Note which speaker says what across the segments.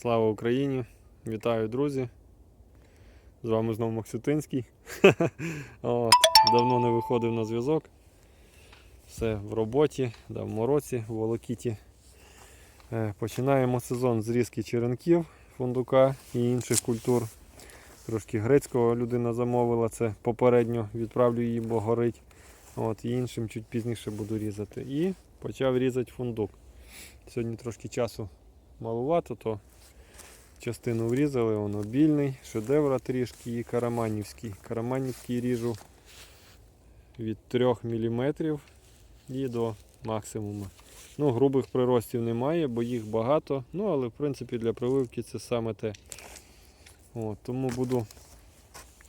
Speaker 1: Слава Україні! Вітаю, друзі! З вами знову Максютинський. Давно не виходив на зв'язок. Все в роботі, да, в мороці, в волокіті. Е, Починаємо сезон зрізки черенків, фундука і інших культур. Трошки грецького людина замовила, це попередньо відправлю її, бо горить. От, і іншим чуть пізніше буду різати. І почав різати фундук. Сьогодні трошки часу малувато, то частину врізали, он обільний, шедевра трішки і караманівський. Караманівський ріжу від 3 мм і до максимуму. Ну, грубих приростів немає, бо їх багато. Ну, але в принципі для прививки це саме те. От, тому буду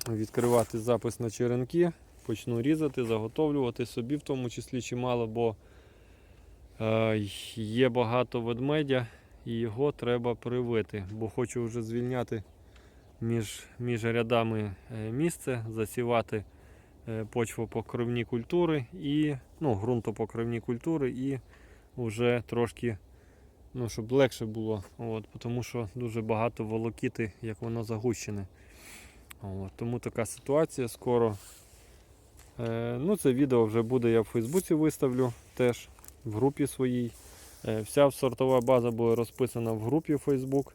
Speaker 1: відкривати запис на черенки, почну різати, заготовлювати собі, в тому числі чимало, бо е, є багато ведмедя і його треба привити, бо хочу вже звільняти між, між рядами е, місце, засівати е, почвопокривні культури і ну, ґрунтопокривні культури і вже трошки, ну, щоб легше було, от, тому що дуже багато волокіти, як воно загущене. От, тому така ситуація скоро. Е, ну, це відео вже буде, я в Фейсбуці виставлю теж в групі своїй. Е, Вся сортова база буде розписана в групі Facebook.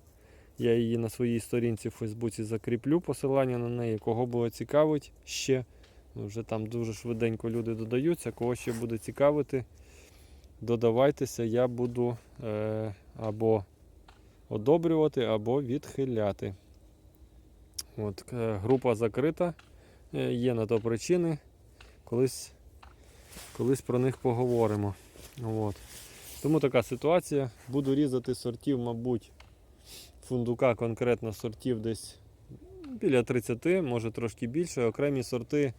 Speaker 1: Я її на своїй сторінці в Фейсбуці закріплю посилання на неї, кого буде цікавить ще. Ну, Вже там дуже швиденько люди додаються, кого ще буде цікавити, додавайтеся, я буду е, або одобрювати, або відхиляти. От, е, група закрита, е, є на то причини. Колись, колись про них поговоримо. От. Тому така ситуація. Буду різати сортів, мабуть, фундука конкретно сортів десь біля 30, може трошки більше. Окремі сорти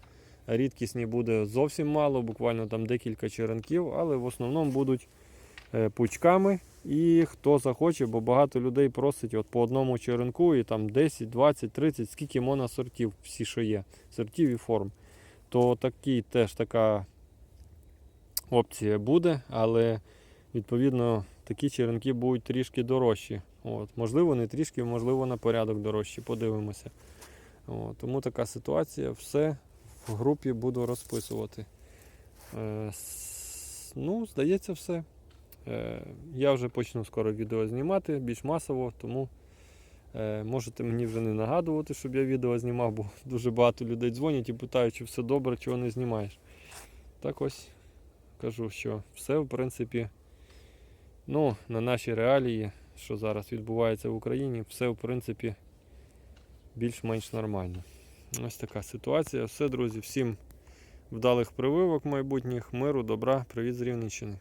Speaker 1: рідкісні буде зовсім мало, буквально там декілька черенків, але в основному будуть е, пучками. І хто захоче, бо багато людей просить от по одному черенку і там 10, 20, 30, скільки можна сортів, всі, що є, сортів і форм. То такі теж така опція буде, але відповідно такі черенки будуть трішки дорожчі. От. Можливо, не трішки, можливо, на порядок дорожчі. Подивимося. От. Тому така ситуація. Все в групі буду розписувати. Е, ну, здається, все. Е, я вже почну скоро відео знімати більш масово, тому е, можете мені вже не нагадувати, щоб я відео знімав, бо дуже багато людей дзвонять і питають, чи все добре, чого не знімаєш. Так ось кажу, що все, в принципі, ну, на наші реалії, що зараз відбувається в Україні, все, в принципі, більш-менш нормально. Ось така ситуація. Все, друзі, всім вдалих прививок майбутніх, миру, добра, привіт з Рівненщини.